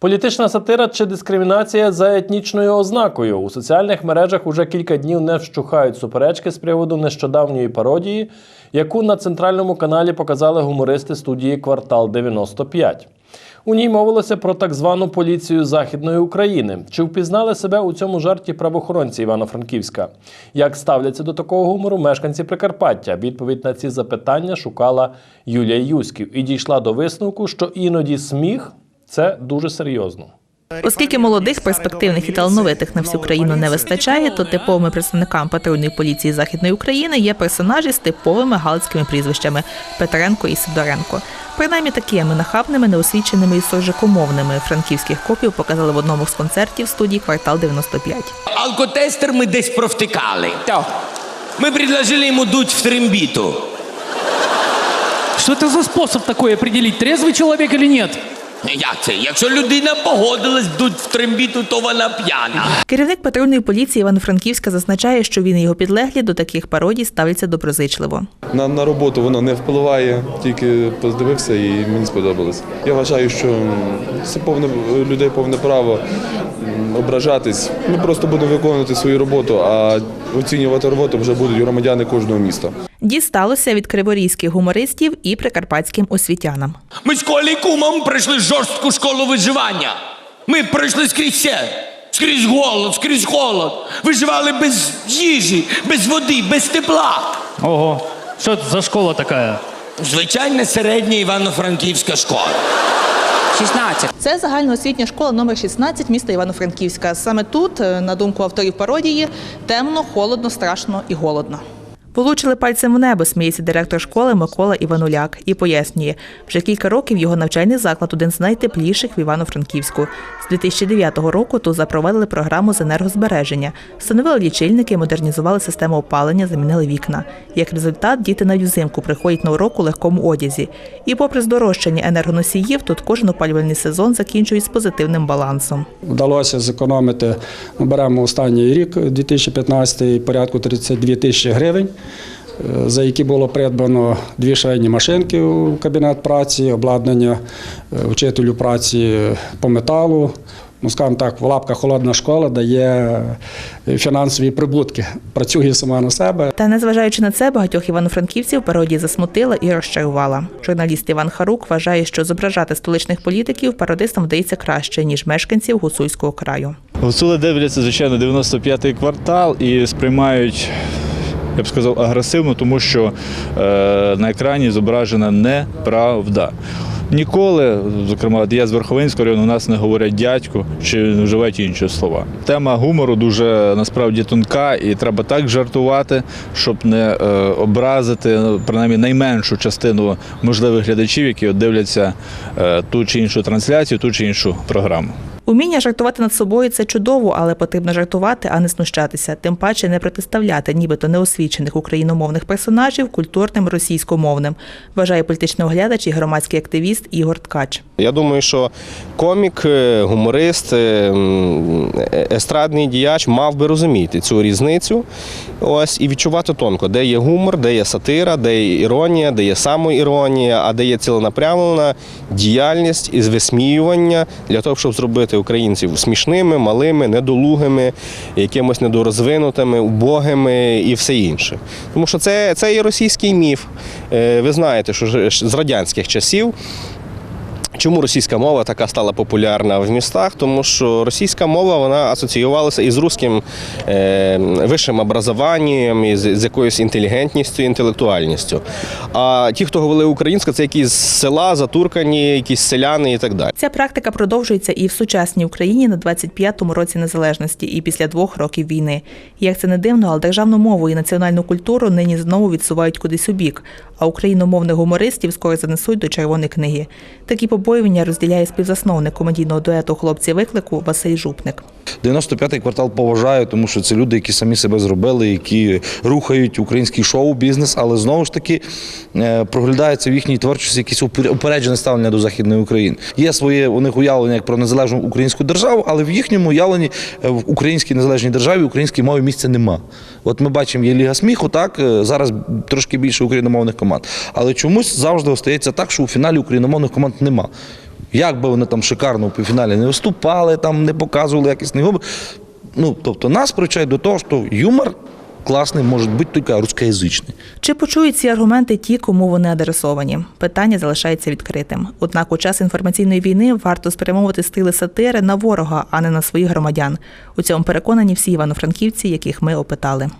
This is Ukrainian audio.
Політична сатира чи дискримінація за етнічною ознакою у соціальних мережах уже кілька днів не вщухають суперечки з приводу нещодавньої пародії, яку на центральному каналі показали гумористи студії Квартал 95. У ній мовилося про так звану поліцію Західної України. Чи впізнали себе у цьому жарті правоохоронці Івано-Франківська? Як ставляться до такого гумору мешканці Прикарпаття? Відповідь на ці запитання шукала Юлія Юськів і дійшла до висновку, що іноді сміх це дуже серйозно. Оскільки молодих, перспективних і талановитих на всю країну не вистачає, то типовими представниками патрульної поліції Західної України є персонажі з типовими галицькими прізвищами Петренко і Сидоренко. Принаймні такими нахабними, неосвіченими і соржикомовними франківських копів показали в одному з концертів студії Квартал 95. Алкотестер ми десь провтикали. Ми предложили йому дуть в трембіту. Что это за способ такой определить, трезвый человек или нет? Як це? Якщо людина погодилась дуть в трембіту, то вона п'яна. Керівник патрульної поліції Івано-Франківська зазначає, що він і його підлеглі до таких пародій ставляться доброзичливо. На, на роботу воно не впливає, тільки подивився і мені сподобалось. Я вважаю, що це повне людей повне право ображатись. Ми просто будемо виконувати свою роботу, а оцінювати роботу вже будуть громадяни кожного міста. Дісталося від криворізьких гумористів і прикарпатським освітянам. Ми з Колі кумом пройшли жорстку школу виживання. Ми пройшли скрізь все. Скрізь голод, скрізь холод. Виживали без їжі, без води, без тепла. Ого, что это за школа такая? Звичайна середня івано-франківська школа. 16. Це загальноосвітня школа номер 16 міста Івано-Франківська. Саме тут, е, на думку авторів пародії, темно, холодно, страшно і голодно. Получили пальцем в небо, сміється директор школи Микола Івануляк і пояснює, вже кілька років його навчальний заклад один з найтепліших в Івано-Франківську. З 2009 року тут запровадили програму з енергозбереження, встановили лічильники, модернізували систему опалення, замінили вікна. Як результат, діти навіть взимку приходять на урок у легкому одязі. І попри здорожчання енергоносіїв, тут кожен опалювальний сезон закінчують з позитивним балансом. Вдалося зекономити, ну, беремо останній рік, 2015, порядку 32 тисячі гривень, за які було придбано дві швейні машинки у кабінет праці, обладнання е, вчителю праці по металу. Ну, скажімо так, в лапках холодна школа дає е, фінансові прибутки, працює сама на себе. Та незважаючи на це, багатьох івано-франківців пародія засмутила і розчарувала. Журналіст Іван Харук вважає, що зображати столичних політиків пародистам вдається краще ніж мешканців гуцульського краю. Гуцули дивляться, звичайно, 95-й квартал і сприймають, я б сказав, агресивно, тому що е, на екрані зображена неправда. Ніколи, зокрема, я з Верховинського району, у нас не говорять дядьку чи вживають інші слова. Тема гумору дуже насправді тонка, і треба так жартувати, щоб не е, образити ну, принаймні найменшу частину можливих глядачів, які дивляться е, ту чи іншу трансляцію, ту чи іншу програму. Уміння жартувати над собою це чудово, але потрібно жартувати, а не знущатися. Тим паче не протиставляти нібито неосвічених україномовних персонажів культурним російськомовним, вважає політичний оглядач і громадський активіст Ігор Ткач. Я думаю, що комік, е, гуморист, е, е, естрадний діяч мав би розуміти цю різницю. Ось і відчувати тонко, де є гумор, де є сатира, де є іронія, де є самоіронія, а де є ціленаправлена діяльність із висміювання для того, щоб зробити українців смішними, малими, недолугими, якимось недорозвинутими, убогими і все інше. Тому що це, це є російський міф. Е, Ви знаєте, що з радянських часів. Чому російська мова така стала популярна в містах? Тому що російська мова вона асоціювалася із русським е, вищим образованням, із, з якоюсь інтелігентністю, інтелектуальністю. А ті, хто говорили українською, це якісь села, затуркані, якісь селяни і так далі. Ця практика продовжується і в сучасній Україні на 25-му році незалежності, і після двох років війни. Як це не дивно, але державну мову і національну культуру нині знову відсувають кудись у бік, а україномовних гумористів скоро занесуть до червоної книги. Такі побоювання розділяє співзасновник комедійного дуету хлопці виклику Василь Жупник. 95-й квартал поважаю, тому що це люди, які самі себе зробили, які рухають український шоу-бізнес, але знову ж таки е, проглядається в їхній творчості упер- упереджене ставлення до Західної України. Є своє у них уявлення як про незалежну українську державу, але в їхньому уявленні е, в українській незалежній державі українській мові місця нема. От ми бачимо, є Ліга сміху, так е, зараз трошки більше україномовних команд. Але чомусь завжди остається так, що у фіналі україномовних команд нема. Як би вони там шикарно у півфіналі не виступали, там не показували якісний гумор. Ну, тобто нас привчають до того, що юмор класний може бути тільки рускоязичний. Чи почують ці аргументи ті, кому вони адресовані? Питання залишається відкритим. Однак у час інформаційної війни варто спрямовувати стили сатири на ворога, а не на своїх громадян. У цьому переконані всі івано-франківці, яких ми опитали.